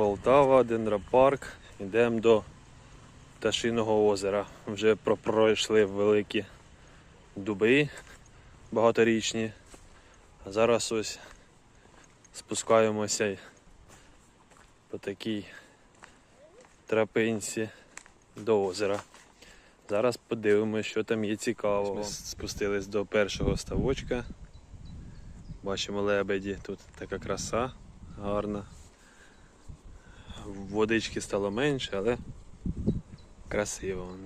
Полтава, Дендропарк. Йдемо до Пташиного озера. Вже пройшли великі дуби багаторічні. А зараз ось спускаємося по такій тропинці до озера. Зараз подивимося, що там є цікавого. Ми спустились до першого ставочка. Бачимо лебеді, тут така краса гарна. Водички стало менше, але красиво.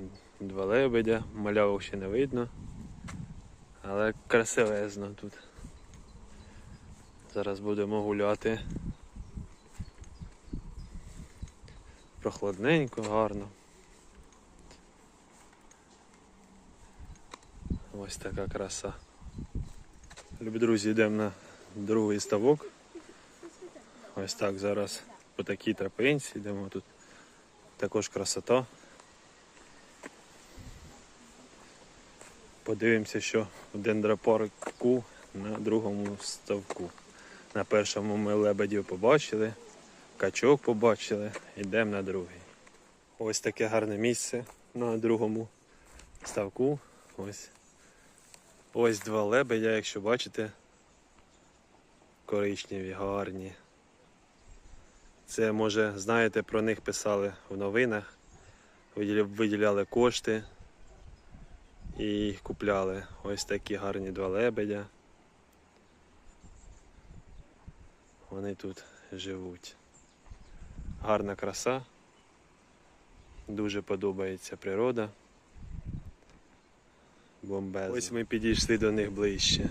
Два лебедя, малявок ще не видно. Але красивезно тут. Зараз будемо гуляти. Прохладненько, гарно. Ось така краса. Любі друзі, йдемо на другий ставок. Ось так зараз по такій тропинці йдемо тут. Також красота. Подивимося, що в дендропарку на другому ставку. На першому ми лебедів побачили, качок побачили, йдемо на другий. Ось таке гарне місце на другому ставку. Ось. Ось два лебедя, якщо бачите, коричневі, гарні. Це, може, знаєте, про них писали в новинах, виділяли кошти і купляли ось такі гарні два лебедя. Вони тут живуть. Гарна краса. Дуже подобається природа. Бомбезно. Ось ми підійшли до них ближче.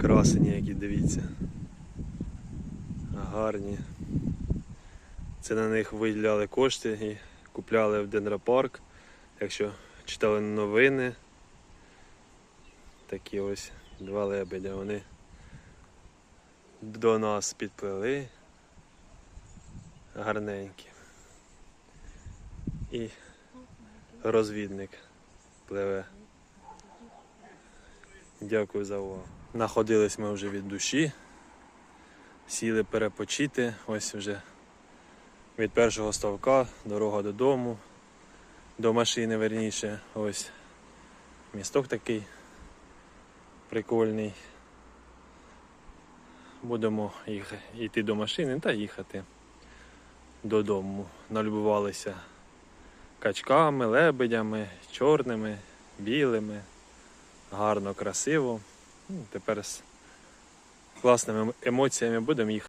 Красені які, дивіться. Гарні. Це на них виділяли кошти і купляли в Дендропарк. Якщо читали новини, такі ось два лебедя, вони до нас підплили. Гарненькі. І розвідник пливе. Дякую за увагу. Находились ми вже від душі, сіли перепочити. Ось вже від першого ставка, дорога додому, до машини верніше. Ось місток такий прикольний. Будемо їх йти до машини та їхати додому. Налюбувалися качками, лебедями, чорними, білими. Гарно, красиво. Ну, Тепер класними емоціями будемо їхати.